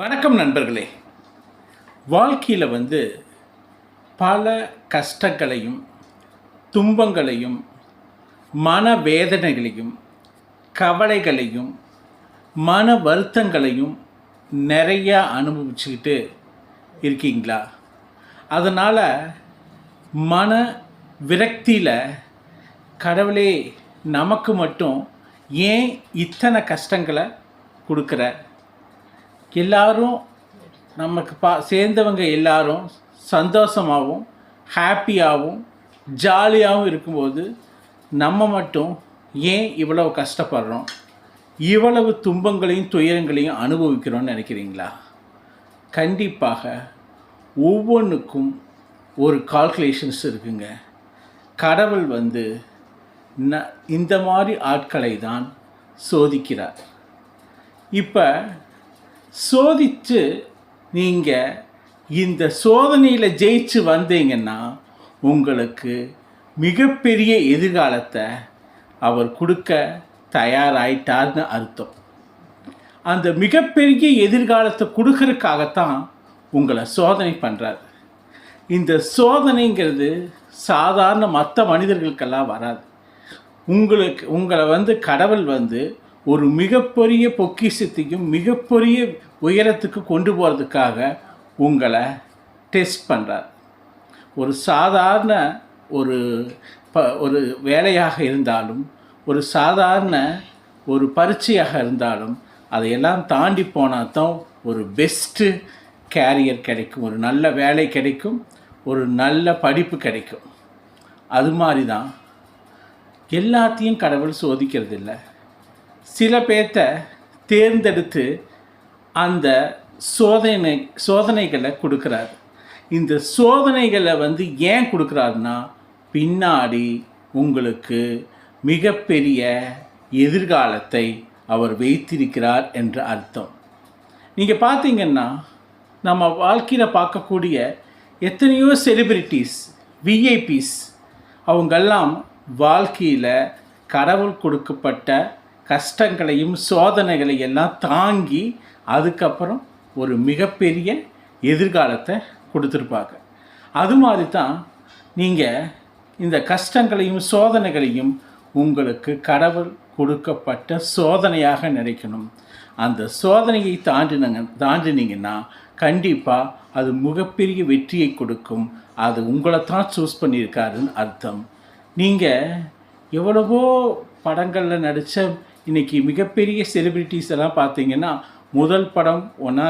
வணக்கம் நண்பர்களே. வாழ்க்கையில் வந்து பல கஷ்டங்களையும் துன்பங்களையும் மனவேதனைகளையும் கவலைகளையும் மன வருத்தங்களையும் நிறையா அனுபவிச்சுக்கிட்டு இருக்கீங்களா? அதனால் மன விரக்தியில் கடவுளே நமக்கு மட்டும் ஏன் இத்தனை கஷ்டங்களை கொடுக்குற? எல்லாரும் நமக்கு பா சேர்ந்தவங்க எல்லாரும் சந்தோஷமாகவும் ஹாப்பியாகவும் ஜாலியாகவும் இருக்கும்போது நம்ம மட்டும் ஏன் இவ்வளவு கஷ்டப்படுறோம்? இவ்வளவு துன்பங்களையும் துயரங்களையும் அனுபவிக்கிறோன்னு நினைக்கிறீங்களா? கண்டிப்பாக ஒவ்வொன்றுக்கும் ஒரு கால்குலேஷன்ஸ் இருக்குங்க. கடவுள் வந்து ந இந்த மாதிரி ஆட்களை தான் சோதிக்கிறார். இப்போ சோதித்து நீங்கள் இந்த சோதனையில் ஜெயிச்சு வந்தீங்கன்னா உங்களுக்கு மிகப்பெரிய எதிர்காலத்தை அவர் கொடுக்க தயாராயிட்டார்னு அர்த்தம். அந்த மிகப்பெரிய எதிர்காலத்தை கொடுக்கறதுக்காகத்தான் உங்களை சோதனை பண்ணுறாரு இந்த சோதனைங்கிறது சாதாரண மற்ற மனிதர்களுக்கெல்லாம் வராது. உங்களுக்கு உங்களை வந்து கடவுள் வந்து ஒரு மிகப்பெரிய பொக்கிஷத்தையும் மிகப்பெரிய உயரத்துக்கு கொண்டு போகிறதுக்காக உங்களை டெஸ்ட் பண்ணுறார் ஒரு சாதாரண ஒரு ப ஒரு வேலையாக இருந்தாலும் ஒரு சாதாரண ஒரு பரீட்சையாக இருந்தாலும் அதையெல்லாம் தாண்டி போனால் தான் ஒரு பெஸ்ட்டு கேரியர் கிடைக்கும். ஒரு நல்ல வேலை கிடைக்கும். ஒரு நல்ல படிப்பு கிடைக்கும். அது மாதிரி தான் எல்லாத்தையும் கடவுள் சோதிக்கிறது இல்லை சில பேர்த்த தேர்ந்தெடுத்து அந்த சோதனை சோதனைகளை கொடுக்குறாரு. இந்த சோதனைகளை வந்து ஏன் கொடுக்குறாருன்னா பின்னாடி உங்களுக்கு மிகப்பெரிய எதிர்காலத்தை அவர் வைத்திருக்கிறார் என்ற அர்த்தம். நீங்கள் பார்த்தீங்கன்னா நம்ம வாழ்க்கையில் பார்க்கக்கூடிய எத்தனையோ செலிபிரிட்டிஸ் விஐபிஸ் அவங்கெல்லாம் வாழ்க்கையில் கடவுள் கொடுக்கப்பட்ட கஷ்டங்களையும் சோதனைகளை எல்லாம் தாங்கி அதுக்கப்புறம் ஒரு மிகப்பெரிய எதிர்காலத்தை கொடுத்துருப்பாங்க. அது மாதிரி தான் நீங்கள் இந்த கஷ்டங்களையும் சோதனைகளையும் உங்களுக்கு கடவுள் கொடுக்கப்பட்ட சோதனையாக நினைக்கணும். அந்த சோதனையை தாண்டினங்க தாண்டினீங்கன்னா கண்டிப்பாக அது மிகப்பெரிய வெற்றியை கொடுக்கும். அது உங்களை தான் சூஸ் பண்ணியிருக்காருன்னு அர்த்தம். நீங்கள் எவ்வளவோ படங்களில் நடித்த இன்றைக்கி மிகப்பெரிய செலிப்ரிட்டிஸ் எல்லாம் பார்த்தீங்கன்னா முதல் படம் ஒன்றா